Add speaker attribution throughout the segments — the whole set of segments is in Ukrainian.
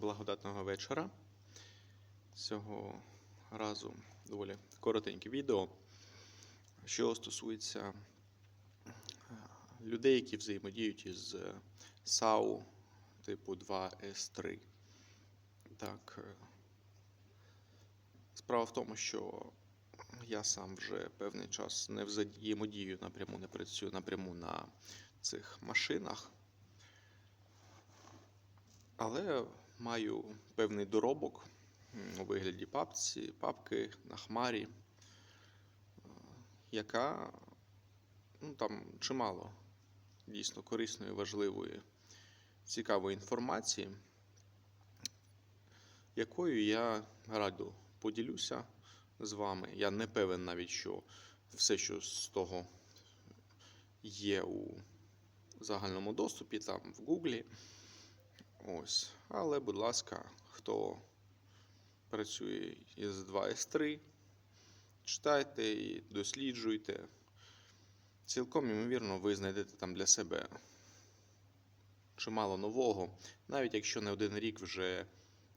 Speaker 1: благодатного вечора. Цього разу доволі коротеньке відео, що стосується е, людей, які взаємодіють із САУ типу 2С3. Так, е, справа в тому, що я сам вже певний час не взаємодію напряму, не працюю напряму на цих машинах. Але маю певний доробок у вигляді папці, папки на хмарі, е, яка ну, там чимало дійсно корисної, важливої, цікавої інформації, якою я радо поділюся з вами. Я не певен навіть, що все, що з того є у загальному доступі, там в Гуглі. Ось. Але, будь ласка, хто працює із 2С3, читайте і досліджуйте. Цілком ймовірно, ви знайдете там для себе чимало нового, навіть якщо не один рік вже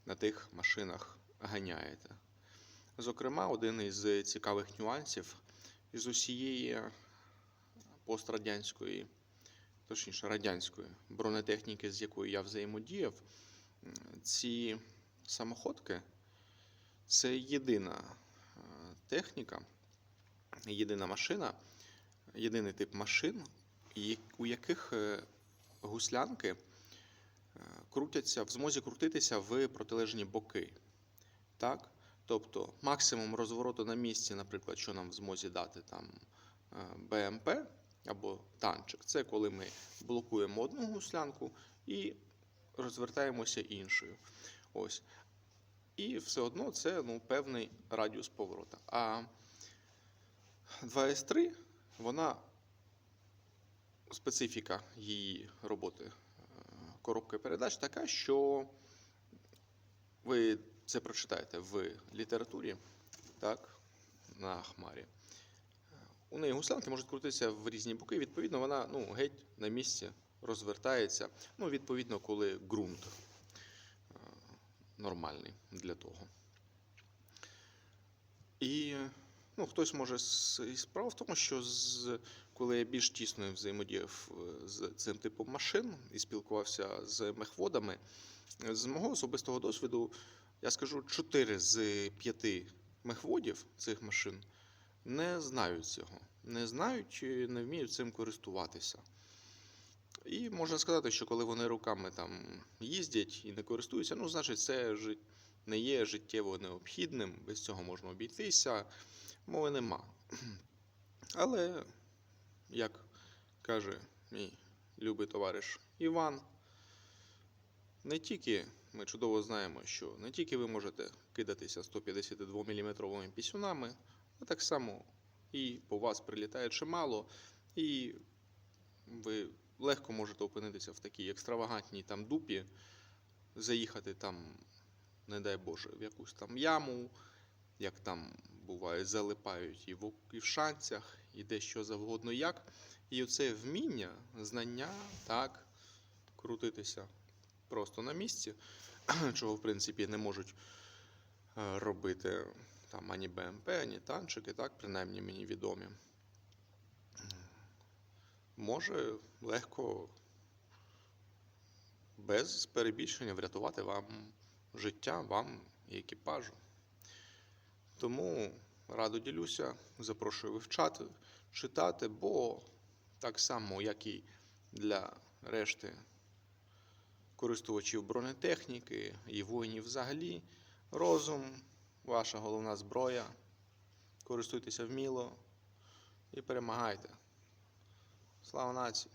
Speaker 1: на тих машинах ганяєте. Зокрема, один із цікавих нюансів із усієї пострадянської точніше радянської бронетехніки, з якою я взаємодіяв, ці самоходки це єдина е, техніка, єдина машина, єдиний тип машин, у яких е, гуслянки е, крутяться в змозі крутитися в протилежні боки. Так? Тобто максимум розвороту на місці, наприклад, що нам в змозі дати там БМП або танчик. Це коли ми блокуємо одну гуслянку і розвертаємося іншою. Ось. І все одно це ну, певний радіус поворота. А 2С3, вона специфіка її роботи е, коробки передач така, що ви це прочитаєте в літературі, так, на хмарі. У неї гуслянки можуть крутитися в різні боки. Відповідно, вона ну, геть на місці розвертається. Ну, відповідно, коли ґрунт е, нормальний для того. І ну, хтось може і справа в тому, що з, коли я більш тісно взаємодіяв е, з цим типом машин і спілкувався з мехводами, з мого особистого досвіду, я скажу, 4 з 5 мехводів цих машин не знають цього, не знають чи не вміють цим користуватися. І можна сказати, що коли вони руками там їздять і не користуються, ну, значить, це не є життєво необхідним, без цього можна обійтися, мови нема. Але, як каже мій любий товариш Іван, не тільки ми чудово знаємо, що не тільки ви можете кидатися 152 мм пісюнами, а так само і по вас прилітає чимало, і ви легко можете опинитися в такій екстравагантній там дупі, заїхати там, не дай Боже, в якусь там яму, як там буває, залипають і в, і в шанцях, і де що завгодно як. І оце вміння, знання, так, крутитися просто на місці, чого в принципі не можуть робити там ані БМП, ані танчики, так, принаймні мені відомі. Може легко без перебільшення врятувати вам життя, вам і екіпажу. Тому радо ділюся, запрошую вивчати, читати, бо так само, як і для решти користувачів бронетехніки і воїнів взагалі, розум ваша головна зброя. Користуйтеся вміло і перемагайте. Слава нації!